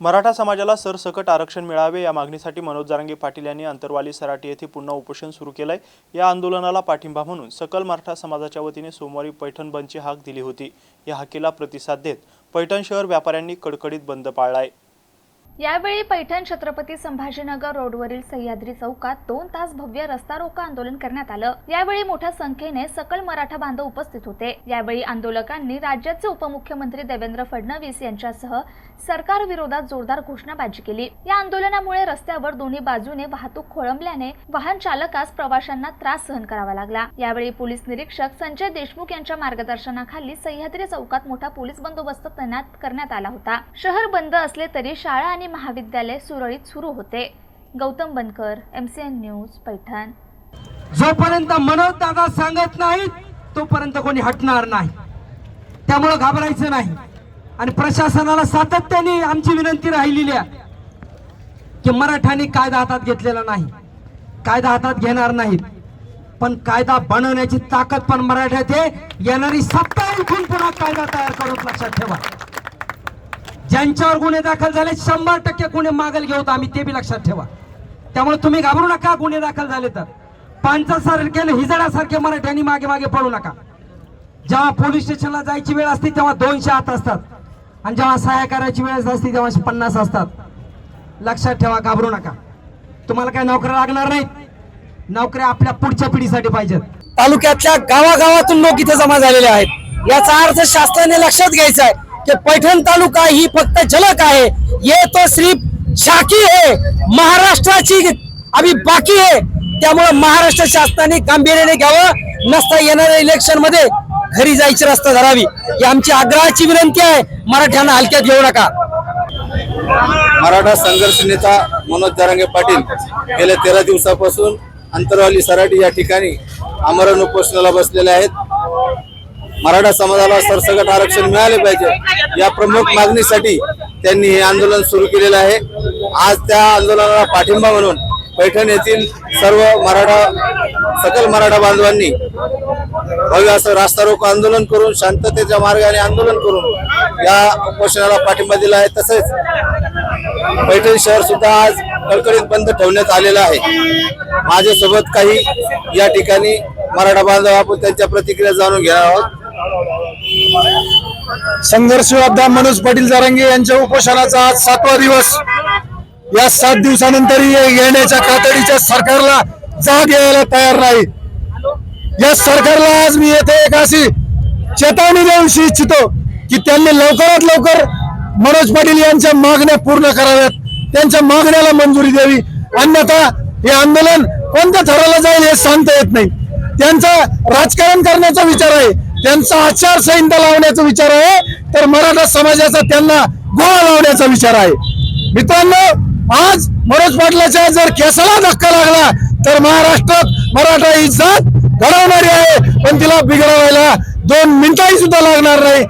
मराठा समाजाला सरसकट आरक्षण मिळावे या मागणीसाठी मनोज जारंगे पाटील यांनी अंतरवाली सराटी येथे पुन्हा उपोषण सुरू केलं आहे या आंदोलनाला पाठिंबा म्हणून सकल मराठा समाजाच्या वतीने सोमवारी पैठण बंदची हाक दिली होती. या हाकेला प्रतिसाद देत पैठण शहर व्यापाऱ्यांनी कडकडीत बंद पाळलाय. यावेळी पैठण छत्रपती संभाजीनगर रोडवरील सह्याद्री चौकात दोन तास भव्य रस्ता रोको आंदोलन करण्यात आलं. यावेळी मोठ्या संख्येने सकल मराठा बांधव उपस्थित होते. यावेळी आंदोलकांनी राज्याचे उपमुख्यमंत्री देवेंद्र फडणवीस यांच्यासह सरकार विरोधात जोरदार घोषणाबाजी केली. या आंदोलनामुळे रस्त्यावर दोन्ही बाजूने वाहतूक खोळंबल्याने वाहन चालकास प्रवाशांना त्रास सहन करावा लागला. यावेळी पोलीस निरीक्षक संजय देशमुख यांच्या मार्गदर्शनाखाली सह्याद्री चौकात मोठा पोलीस बंदोबस्त तैनात करण्यात आला होता. शहर बंद असले तरी शाळा आणि महाविद्यालय सुरळीत सुरू होते. Gautam Bankar M C N news Paithan. जोपर्यंत मनोज दादा सांगत नाहीत तोपर्यंत कोणी हटणार नाही. त्यामुळं घाबरायचं नाही. आणि प्रशासनाला सातत्याने आमची विनंती राहिलेली आहे की मराठ्यांनी कायदा हातात घेतलेला नाही. कायदा हातात घेणार नाहीत. पण कायदा बनवण्याची ताकद पण मराठ्यात येणारी सत्ता उठून पुन्हा कायदा तयार करून लक्षात ठेवा. ज्यांच्यावर गुन्हे दाखल झाले शंभर टक्के गुन्हे मागेल घेऊत आम्ही ते बी लक्षात ठेवा. त्यामुळे तुम्ही घाबरू नका गुन्हे दाखल झाले तर. पांचासारखे हिजडासारखे हिजड्यासारखे मराठ्यांनी मागे मागे पळू नका. जेव्हा पोलीस स्टेशनला जायची वेळ असते तेव्हा दोनशे हात असतात. आणि जेव्हा सहाय्य करायची वेळ असते तेव्हा पन्नास असतात. लक्षात ठेवा घाबरू नका. तुम्हाला काय नोकऱ्या लागणार नाहीत. नोकऱ्या आपल्या पुढच्या पिढीसाठी पाहिजेत. तालुक्यातल्या गावागावातून लोक इथे जमा झालेले आहेत. याचा अर्थ शासनाने लक्षात घ्यायचा आहे. की पैठण तालुका ही फक्त झलक आहे. ये तो सिर्फ शाखी है. महाराष्ट्राची अभी बाकी आहे त्यामुळे महाराष्ट्र शासनाने गांभीर्याने घ्यावं. नसता येणाऱ्या इलेक्शनमध्ये घरी जायची रस्ता धरावी. ही आमची आग्रहाची विनंती आहे. मराठ्यांना हलक्यात घेऊ नका. मराठा संघर्ष नेता मनोज दारांगे पाटील गेल्या तेरा दिवसापासून अंतरवाली सराटी या ठिकाणी आमरण उपोषणाला बसलेले आहेत. मराठा समाजाला सरसकट आरक्षण मिळाले पाहिजे. या प्रमुख मागणीसाठी त्यांनी हे आंदोलन सुरू केलेलं आहे. आज त्या आंदोलनाला पाठिंबा म्हणून पैठण येथील सर्व मराठा सकल मराठा बांधवांनी भव्य असं रास्ता रोको आंदोलन करून शांततेच्या मार्गाने आंदोलन करून या उपोषणाला पाठिंबा दिला आहे. तसेच पैठण शहर सुद्धा आज कडकडीत बंद ठेवण्यात आलेलं आहे. माझ्यासोबत काही या ठिकाणी मराठा बांधव आपण त्यांच्या प्रतिक्रिया जाणून घेणार आहोत. संघर्ष योद्धा मनोज पाटील जारंगे यांच्या उपोषणाचा आज सातवा दिवस. या सात दिवसानंतरही येण्याच्या कातडीच्या सरकारला जाग यायला तयार नाही. या सरकारला आज मी येथे एक अशी चेतावणी देऊ इच्छितो की त्यांनी लवकरात लवकर मनोज पाटील यांच्या मागण्या पूर्ण कराव्यात. त्यांच्या मागण्याला मंजुरी द्यावी. अन्यथा हे आंदोलन कोणत्या थराला जाईल हे सांगता येत नाही. त्यांचा राजकारण करण्याचा विचार आहे. त्यांचा आचारसंहिता लावण्याचा विचार आहे तर मराठा समाजाचा त्यांना गोळा लावण्याचा विचार आहे. मित्रांनो आज मनोज पाटलाच्या जर केसाला धक्का लागला तर महाराष्ट्रात मराठा ही जात घडवणारी आहे पण तिला बिघडवायला दोन मिनिटंही सुद्धा लागणार नाही.